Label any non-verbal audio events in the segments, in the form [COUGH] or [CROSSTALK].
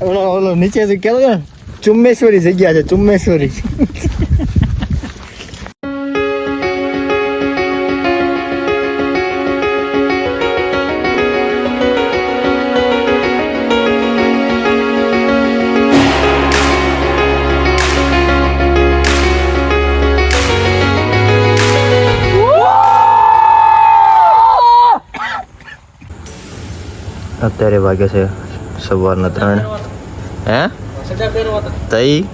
ઓલો ઓલો નીચે કેતો ને ચુમ્મેશ્વરી જગ્યા છે ચુમ્મેશ્વરી. અત્યારે વાગે છે સવારના ત્રણ. હે? તઈ?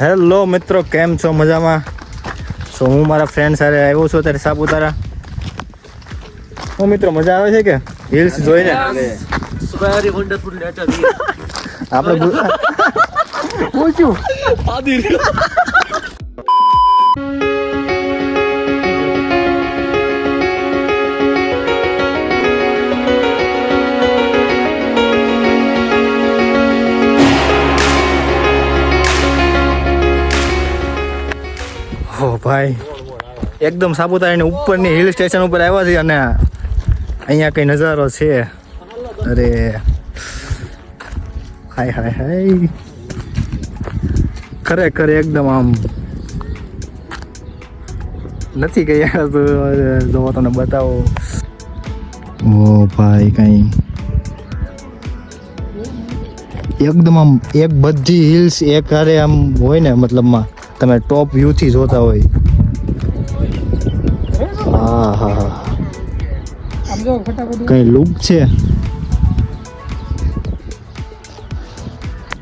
હેલો મિત્રો કેમ છો? મજામાં? સો હું મારા ફ્રેન્ડ સાથે આવ્યો છું અત્યારે સાપુતારા. હું મિત્રો મજા આવે છે કે? હિલ્સ જોઈને? આપણે [LAUGHS] પૂછ્યું. ભાઈ, એકદમ સાપુતારાની ઉપરની હિલ સ્ટેશન ઉપર આવ્યા છે અને અહીંયા કંઈ નજારો છે. અરે, હાય હાય હાય. ખરેખર એકદમ આમ નથી કઈ જોવો તમને બતાવો. ઓ ભાઈ, કઈ એકદમ આમ એક બધી હિલ્સ એક હારે આમ હોય ને મતલબમાં. તમે ટોપ વ્યૂ થી જોતા હોય. હા? હા હા કઈ લુક છે?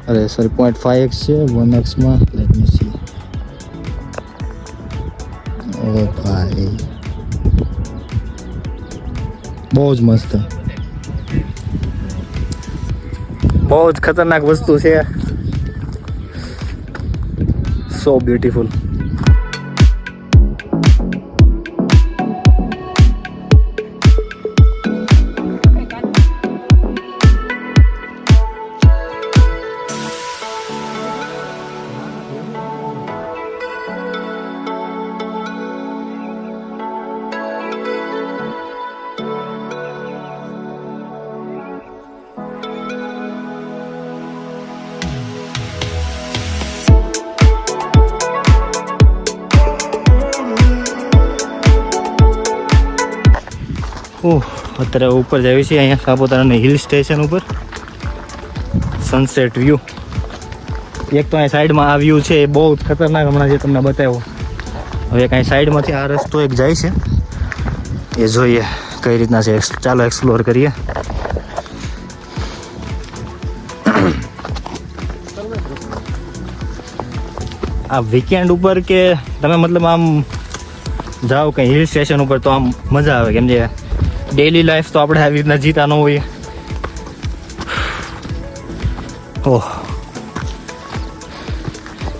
અરે સર પોઈન્ટ ફાઈવ એક્સ છે વન એક્સમાં લેટ મી સી ઓ ભાઈ. બહુ જ મસ્ત. બહુ જ ખતરનાક વસ્તુ છે. સો બ્યુટીફુલ અત્યારે ઉપર જઈએ છીએ અહીંયા સાપુતારાના હિલ સ્ટેશન ઉપર. સનસેટ વ્યૂ એક તો અહીં સાઈડમાં આ વ્યૂ છે, એ બહુ જ ખતરનાક હમણાં જે તમને બતાવ્યો. હવે કાંઈ સાઈડમાંથી આ રસ્તો એક જાય છે. એ જોઈએ કઈ રીતના છે. ચાલો એક્સપ્લોર કરીએ. આ વીકેન્ડ ઉપર કે તમે મતલબ આમ જાઓ કંઈ હિલ સ્ટેશન ઉપર તો આમ મજા આવે. કેમ કે ડેલી લાઈફ તો આપણે આવી રીતના જીતા ન હોઈએ ઓહ.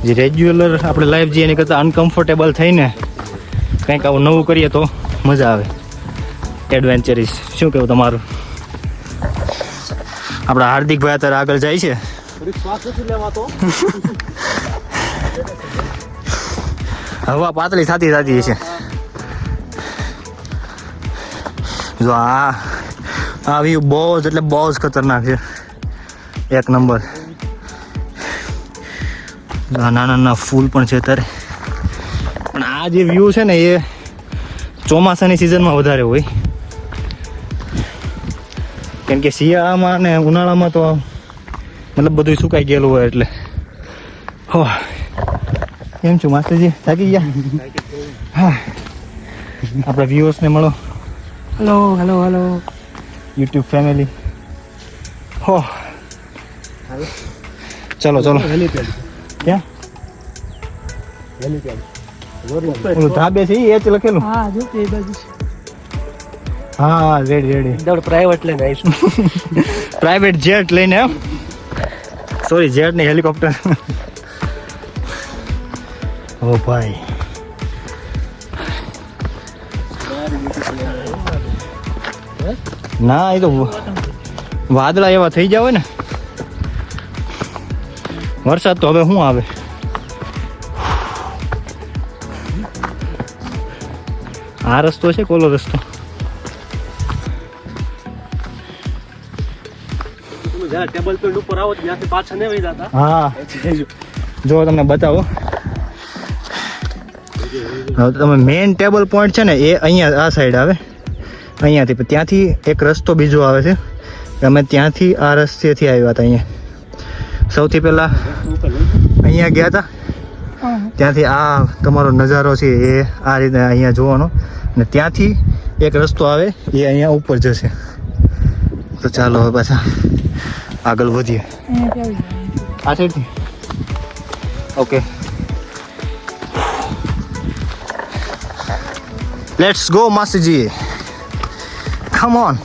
જે રેગ્યુલર આપણે લાઈફ જીએ એની કરતાં અનકમ્ફર્ટેબલ થઈને કંઈક આવું નવું કરીએ તો મજા આવે. એડવેન્ચરીસ શું કહેવું તમારું? આપણા હાર્દિકભાઈ અત્યારે આગળ જાય છે. હવા પાતળી થતી થતી છે જો આ આ વ્યૂ બહુ જ એટલે બહુ જ ખતરનાક છે. એક નંબર. નાના નાના ફૂલ પણ છે અત્યારે. પણ આ જે વ્યૂ છે ને એ ચોમાસાની સિઝનમાં વધારે હોય. કેમ કે શિયાળામાં ને ઉનાળામાં તો મતલબ બધું સુકાઈ ગયેલું હોય એટલે. હો. કેમ છું માસ્ટરજી થાકી ગયા? હા. આપણા વ્યુઅર્સને મળો. Hello hello hello YouTube family હો ચલો ચલો ક્યાં ઓલું ધાબે છે એ જ લખેલું. હા જો એ બાજુ છે. હા રેડી રેડી દોડ પ્રાઇવેટ લઈને આવીશું. પ્રાઇવેટ જેટ લઈને એમ. સોરી જેટ નહીં હેલિકોપ્ટર ઓ ભાઈ. ના એ તો વાદળા એવા થઈ જાવ ને. વરસાદ તો હવે શું આવે? આ રસ્તો છે કોલો રસ્તો? તમે ટેબલ પેડ ઉપર આવો ત્યાંથી પાછા નહીં વહી જતા. હા. જો તમને બતાવો. તમે મેઇન ટેબલ પોઈન્ટ છે ને એ અહીંયા આ સાઈડ આવે. અહીંયાથી. ત્યાંથી એક રસ્તો બીજો આવે છે. અમે ત્યાંથી આ રસ્તેથી આવ્યા હતા અહીંયા. સૌથી પહેલાં અહીંયા ગયા હતા. ત્યાંથી આ તમારો નજારો છે એ આ રીતે અહીંયા જોવાનો. અને ત્યાંથી એક રસ્તો આવે, એ અહીંયા ઉપર જશે. તો ચાલો હવે પાછા આગળ વધીએ. આ સાઈડથી ઓકે લેટ્સ ગો માસીજી. Come on.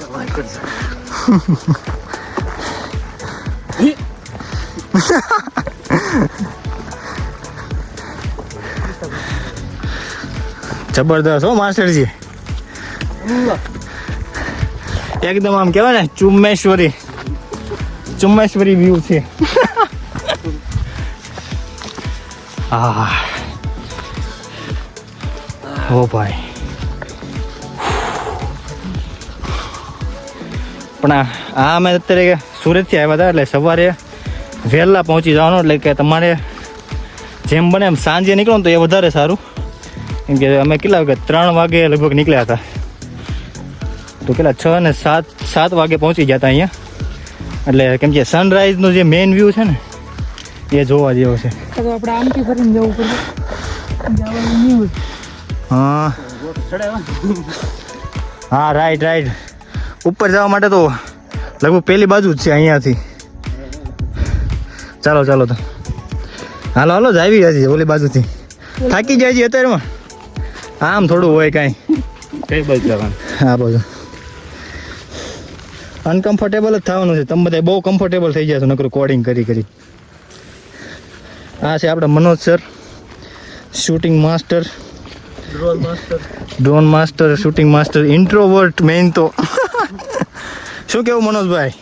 જબરદસ્ત હો, માસ્ટરજી. એકદમ આમ કેવાય ને, ચુમ્મેશ્વરી. ચુમ્મેશ્વરી વ્યૂ છે. [LAUGHS] હા ઓ ભાઈ. પણ આ અમે અત્યારે સુરતથી આવ્યા હતા એટલે સવારે વહેલા પહોંચી જવાનું એટલે કે તમારે જેમ બને એમ સાંજે નીકળો ને તો એ વધારે સારું. કેમ કે અમે કેટલા વાગે? ત્રણ વાગે લગભગ નીકળ્યા હતા. તો કેટલા? છ ને સાત સાત વાગે પહોંચી ગયા હતા અહીંયા. એટલે કેમ કે સનરાઈઝનો જે મેઇન વ્યૂ છે ને એ જોવા જેવો છે. તો આપણે આમથી ફરીને જવું પડે. જવાનું નહીં હોય. હા. હા રાઈટ રાઈટ ઉપર જવા માટે તો લગભગ પેલી બાજુ જ છે અહીંયાથી. ચાલો ચાલો તો. હાલો હાલો જ આવી હજી ઓલી બાજુથી. થાકી જાય છે અત્યારમાં. આમ થોડું હોય કાંઈ. કઈ બાજુ જવાનું? હા બાજુ અનકમ્ફર્ટેબલ જ થવાનું છે. તમે બધા બહુ કમ્ફર્ટેબલ થઈ જશો નકરું કોડિંગ કરી કરી. આ છે આપણે Manoj sir shooting master drone master drone master shooting master introvert main તો. શું કેવું મનોજભાઈ?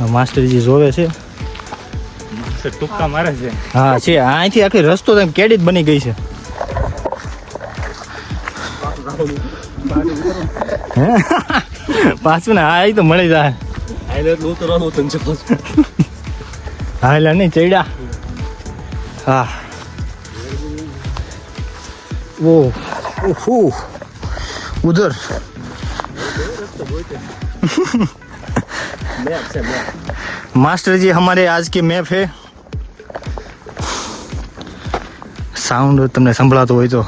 આ માસ્ટરજી જોવે છે? ટૂંકા મારે છે. હા છે. અહીંથી આખી રસ્તો તેમ કેડી જ બની ગઈ છે. હે? પાછું ને હા એ તો મળી જાય આઈલે એટલું ઉતરવાનું હતું છે પાછું હા એટલે નહીં ચડ્યા હા ઓ ઓહો ઉધર મેપ છે મેપ मास्टर जी हमारे आज की मैप है સાઉન્ડ તમને સંભળાતો હોય તો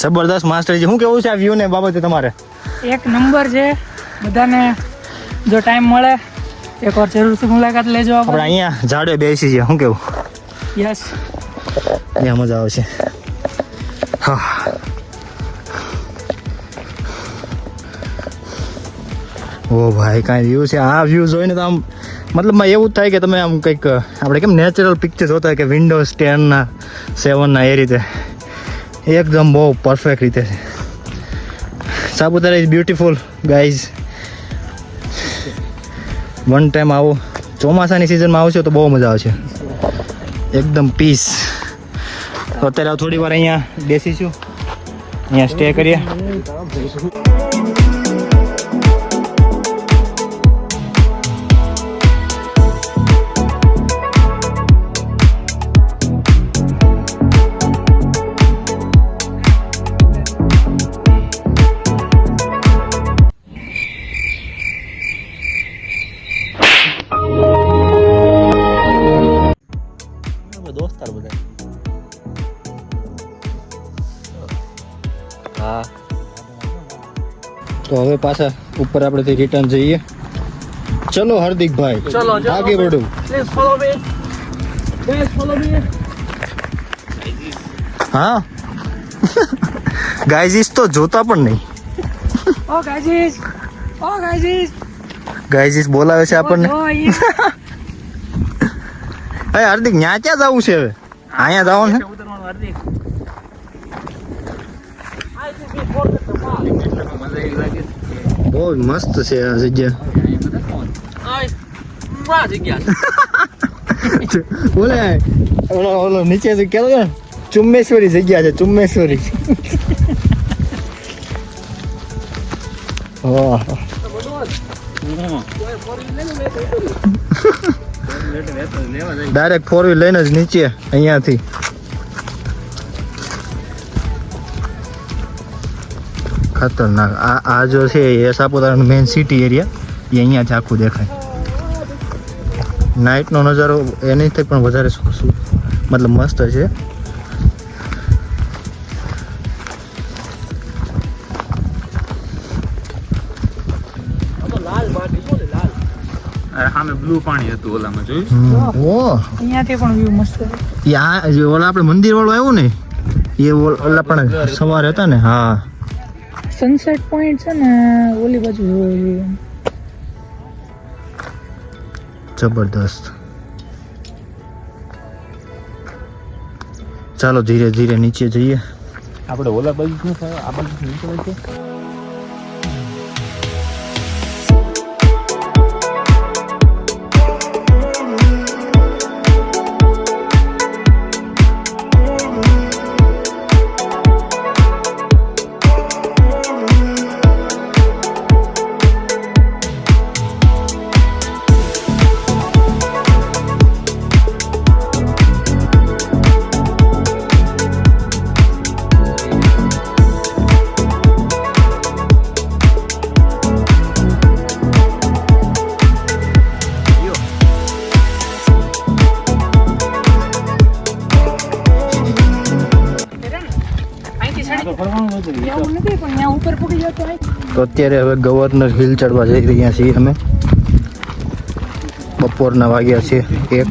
જબરદસ્ત માસ્ટરજી શું કેવું છે આ વ્યૂ ને બાબતે તમારે? એક નંબર છે. બધાને જો ટાઈમ મળે એકવાર જરૂરથી મુલાકાત લેજો આપણે અહીંયા ઝાડે બેસી છે શું કેવું? યસ ત્યાં મજા આવશે. હા. ઓ ભાઈ કાંઈ વ્યૂ છે. આ વ્યૂ જોઈને તો આમ મતલબમાં એવું થાય કે તમે આમ કંઈક આપણે કેમ નેચરલ પિક્ચર જોતા કે વિન્ડોઝ ટેનના સેવનના એ રીતે. એકદમ બહુ પરફેક્ટ રીતે છે. Saputara is beautiful guys one time આવો. ચોમાસાની સિઝનમાં આવશો તો બહુ મજા આવશે. એકદમ પીસ અત્યારે થોડી વાર અહીંયા બેસીશું. અહીંયા સ્ટે કરીએ. હવે પાછા ઉપર આપણે રિટર્ન જઈએ. ચલો હાર્દિકભાઈ ચલો, ચલો. આગે બઢો please follow me please follow me હા? ગાઈઝીસ તો જોતા પણ નહીં. ઓ ગાજીસ ઓ ગાજીસ ગાઈઝીસ બોલાવે છે આપણને. અરે હાર્દિક ન્યા ક્યાં જવું છે હવે? અહીંયા જવાનું છે ઉતરવાનું હાર્દિક. બહુ મસ્ત છે આ જગ્યા. બોલે ઓલો ઓલો નીચે કેતો ને ચુમ્મેશ્વરી જગ્યા છે ચુમ્મેશ્વરી ડાયરેક્ટ ફોર વ્હીલ લઈને જ નીચે અહીંયાથી ખતરનાક. આ આ જો છે એ સાપુતારાનું મેઇન સિટી એરિયા એ અહીંયાથી આખું દેખાય. નાઇટનો નજારો એનીથી પણ વધારે મતલબ મસ્ત છે. આ તો લાલ માટી છે ને, લાલ. સામે બ્લુ પાણી હતું ઓલામાં જોયું? ઓ. અહીંયાથી પણ વ્યૂ મસ્ત છે. એ આ જે ઓલા આપણે મંદિર વાળું આવ્યું ને એ ઓલા પણ સવારે હતા ને હા. સનસેટ પોઈન્ટ છે ને ઓલી બાજુ જોવો જોઈએ જબરદસ્ત. ચાલો ધીરે ધીરે નીચે જઈએ. આપણે ઓલા બાજુ શું થાય? આ બાજુ નીચે છે? અત્યારે હવે ગવર્નર હિલ ચડવા જઈ રહ્યા છીએ અમે. બપોરના વાગ્યા છે એક.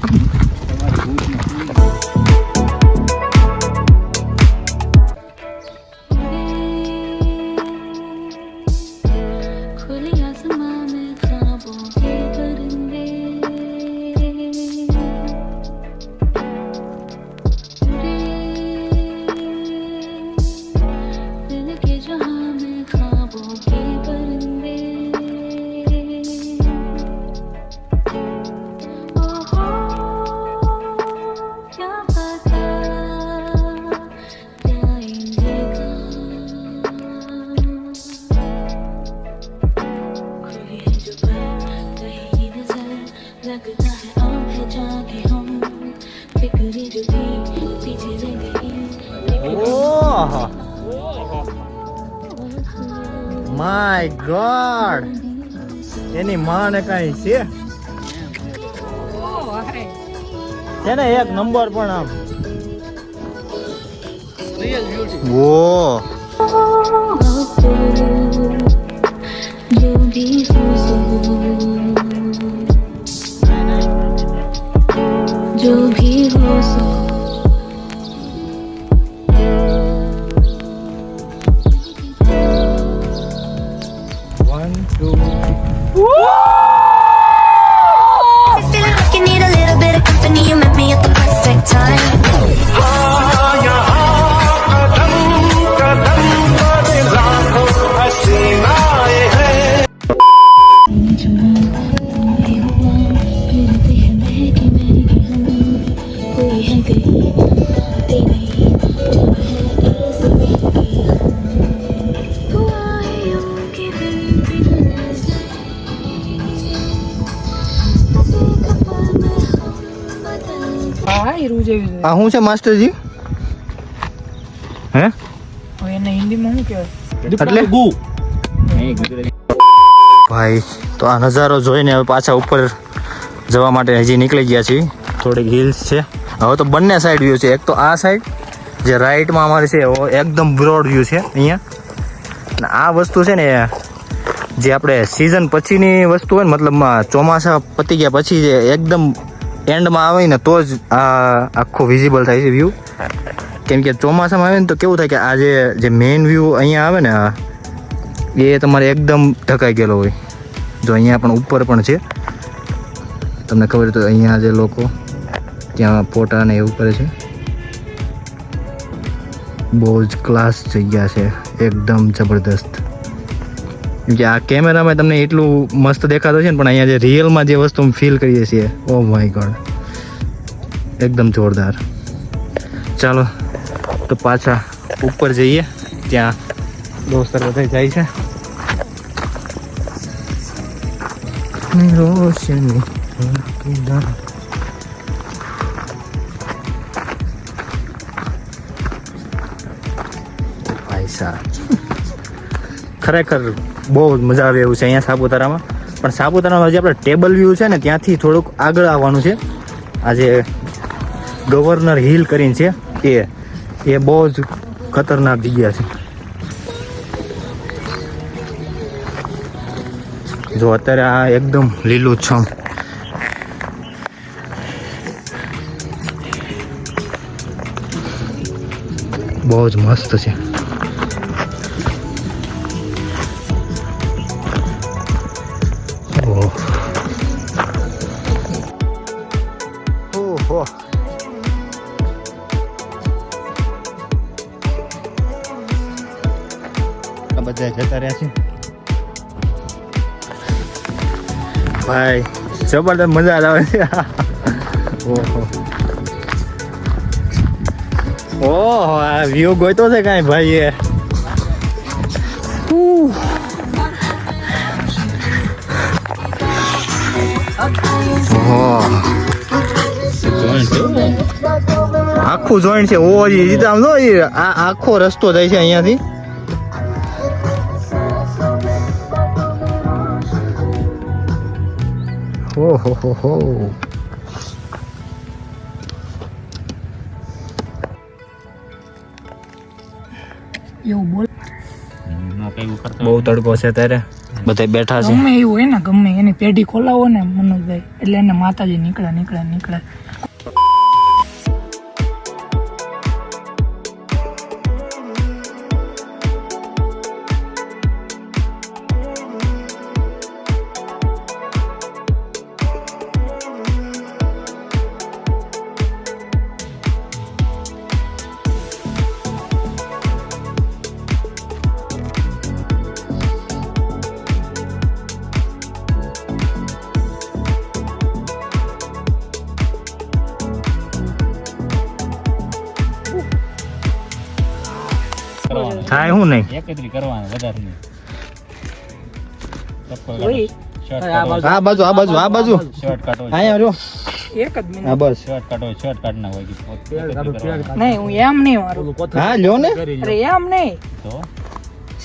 लगता है आंख है जागे हम फिक्र जो थी पीछे रह गई માય ગોડ એની માને કઈ છે છે ને એક નંબર પણ આમ Real beauty. Woo! આ શું છે માસ્ટરજી? હે? એને હિન્દીમાં શું કહેવાય? એટલે? ગુ. ભાઈ તો આ નજારો જોઈને હવે પાછા ઉપર જવા માટે હજી નીકળી ગયા છીએ. થોડીક હિલ્સ છે. હવે તો બંને સાઈડ વ્યૂ છે. એક તો આ સાઈડ જે રાઈટમાં અમારે છે એકદમ બ્રોડ વ્યૂ છે અહીંયા. અને આ વસ્તુ છે ને જે આપણે સિઝન પછીની વસ્તુ હોય ને મતલબમાં ચોમાસા પતી ગયા પછી જે એકદમ એન્ડમાં આવે ને તો જ આ આખો વિઝિબલ થાય છે વ્યૂ કેમ કે ચોમાસામાં આવે ને તો કેવું થાય કે આ જે જે મેઇન વ્યૂ અહીંયા આવે ને એ તમારે એકદમ ઢકાઈ ગયેલો હોય. જો અહીંયા પણ ઉપર પણ છે. તમને ખબર તો અહીંયા જે લોકો ત્યાં ફોટા ને એવું કરે છે. બહુ જ ક્લાસ જગ્યા છે. એકદમ જબરદસ્ત. કે આ કેમેરામાં તમને એટલું મસ્ત દેખાતું છે ને, પણ અહીંયા જે રિયલમાં જે વસ્તુ ફીલ કરીએ છીએ ઓ માય ગોડ એકદમ જોરદાર. ચાલો, તો પાછા ઉપર જઈએ, ત્યાં દોસ્તર બધા જાય છે. ખરેખર બહુ મજા આવે એવું છે અહીંયા સાપુતારામાં. પણ સાપુતારામાં જે આપણે ટેબલ વ્યૂ છે ને ત્યાંથી થોડુંક આગળ આવવાનું છે. આજે ગવર્નર હિલ કરીને છે એ એ બહુ જ ખતરનાક જગ્યા છે. જો અત્યારે આ એકદમ લીલું બહુ જ મસ્ત છે. જબરદસ્ત મજા આવે છે. ઓહો. આ વ્યૂ ગોતો છે કાંઈ ભાઈ એ આખું જોઈન્ટ છે ઓ જી આમ જો આ આખો રસ્તો જાય છે અહીંયાથી. હો હો હો હો એવું બોલ. બહુ તડકો છે ત્યારે બધા બેઠા છે. ગમે એવું હોય ને ગમે એની પેઢી ખોલાવો ને મનોજભાઈ. એટલે એને માતાજી નીકળે નીકળે નીકળે. એકત્રી કરવાના વધારે નહીં ચપ્પલ આ બાજુ. આ બાજુ આ બાજુ શર્ટ કાઢો. અહીંયા જો. એક જ મિનિટ. હા બસ. શર્ટ કાઢો શર્ટ કાઢ ના હોય કે પોત એકત્રી કરવાના. નહીં હું એમ નહીં મારું. હા લ્યો ને. અરે એમ નહીં. તો?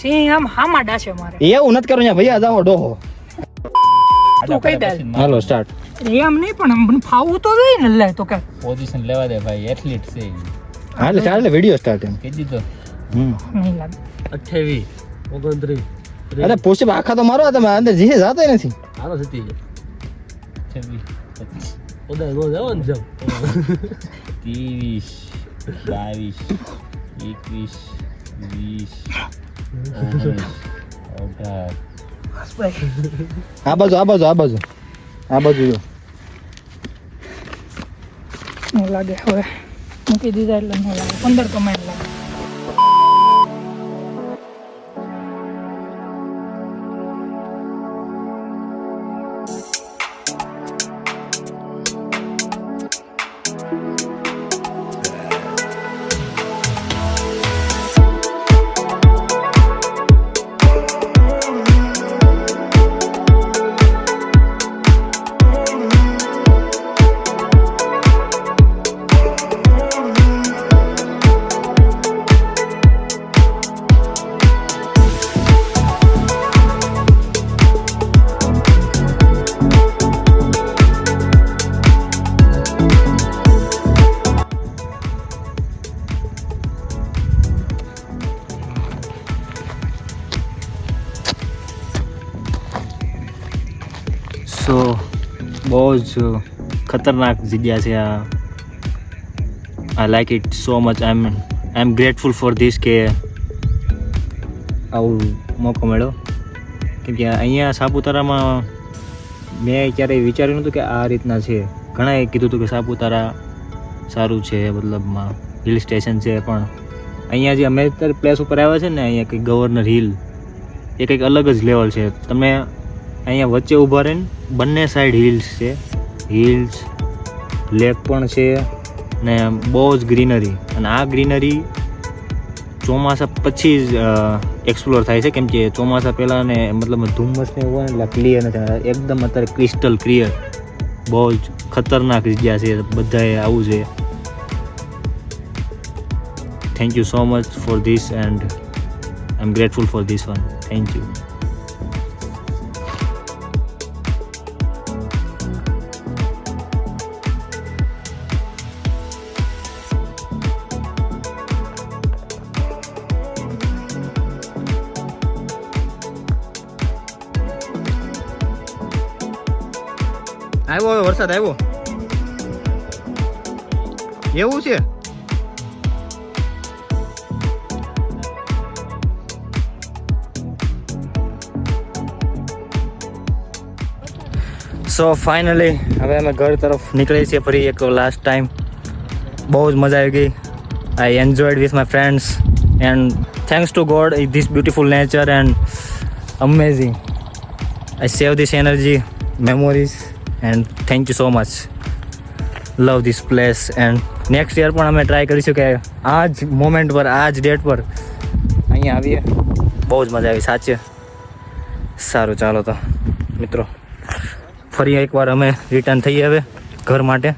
સિંહ આમ હામાં ડાશે મારે. એવું નથી કરું ભૈયા જાઓ ડોહો. તું કહી દે. હાલો સ્ટાર્ટ એમ નહીં પણ મને ફાવવું તો જોઈએ ને લે તો કે. પોઝિશન લેવા દે ભાઈ એથલીટ છે ઈ. ચાલે વીડિયો સ્ટાર્ટ એમ. કહી દીધો. હમ નહીં લાગે અઠ્યાવીસ ઓગણત્રીસ અરે પોસ્ટ આખા તો મારો તમે અંદર જીહે જાતો નથી. હાલો સતી ઉદય નો જાવ ને જાવ ત્રીસ બાવીસ એકવીસ વીસ અઢાર. આ બાજુ આ બાજુ આ બાજુ. આ બાજુ જો. લાગે હવે. મૂકી દીધા એટલે ન લાગે. પંદર કમાઈ લાગે. જ ખતરનાક જગ્યા છે આ. I like it so much I am I am grateful for this કે આવું મોકો મળ્યો. કેમ કે અહીંયા સાપુતારામાં મેં ક્યારેય વિચાર્યું નહોતું કે આ રીતના છે. ઘણાએ કીધું હતું કે સાપુતારા સારું છે, મતલબમાં હિલ સ્ટેશન છે, પણ અહીંયા જે અમે અત્યારે પ્લેસ ઉપર આવ્યા છે ને, અહીંયા કંઈક ગવર્નર હિલ એ કંઈક અલગ જ લેવલ છે. તમે અહીંયા વચ્ચે ઊભા રહીને બંને સાઈડ હિલ્સ છે. હિલ્સ લેક પણ છે ને બહુ જ ગ્રીનરી અને આ ગ્રીનરી ચોમાસા પછી જ એક્સપ્લોર થાય છે. કેમ કે ચોમાસા પહેલાં ને મતલબ ધુમ્મસ ને એવું હોય એટલે ક્લિયર નથી એકદમ અત્યારે ક્રિસ્ટલ ક્લિયર બહુ જ ખતરનાક જગ્યા છે બધાએ આવવું જોઈએ thank you so much for this and I am grateful for this one thank you આવ્યો હવે વરસાદ આવ્યો. એવું છે? સો ફાઇનલી હવે અમે ઘર તરફ નીકળીએ છીએ ફરી એક લાસ્ટ ટાઈમ બહુ જ મજા આવી ગઈ. I enjoyed with my friends and thanks to God this beautiful nature and amazing I save this energy memories and thank you so much love this place and next year પણ અમે try કરીશું કે આ જ moment પર, આ જ date પર અહીંયા આવીએ. બહુ જ મજા આવી, સાચે. સારું, ચાલો તો. મિત્રો, ફરી એકવાર અમે રિટર્ન થઈએ હવે ઘર માટે.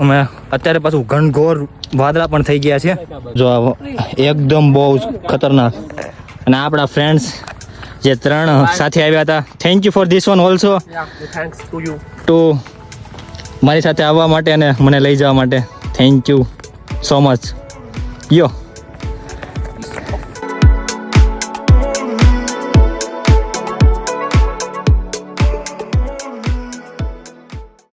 અમે અત્યારે પાછું ઘનઘોર વાદળા પણ થઈ ગયા છે. જો એકદમ બહુ ખતરનાક. અને આપણા ફ્રેન્ડ્સ જે ત્રણ સાથે આવ્યા હતા. Thank you for this one also thanks to you too મારી સાથે આવવા માટે અને મને લઈ જવા માટે. થેન્ક યુ સો મચ યો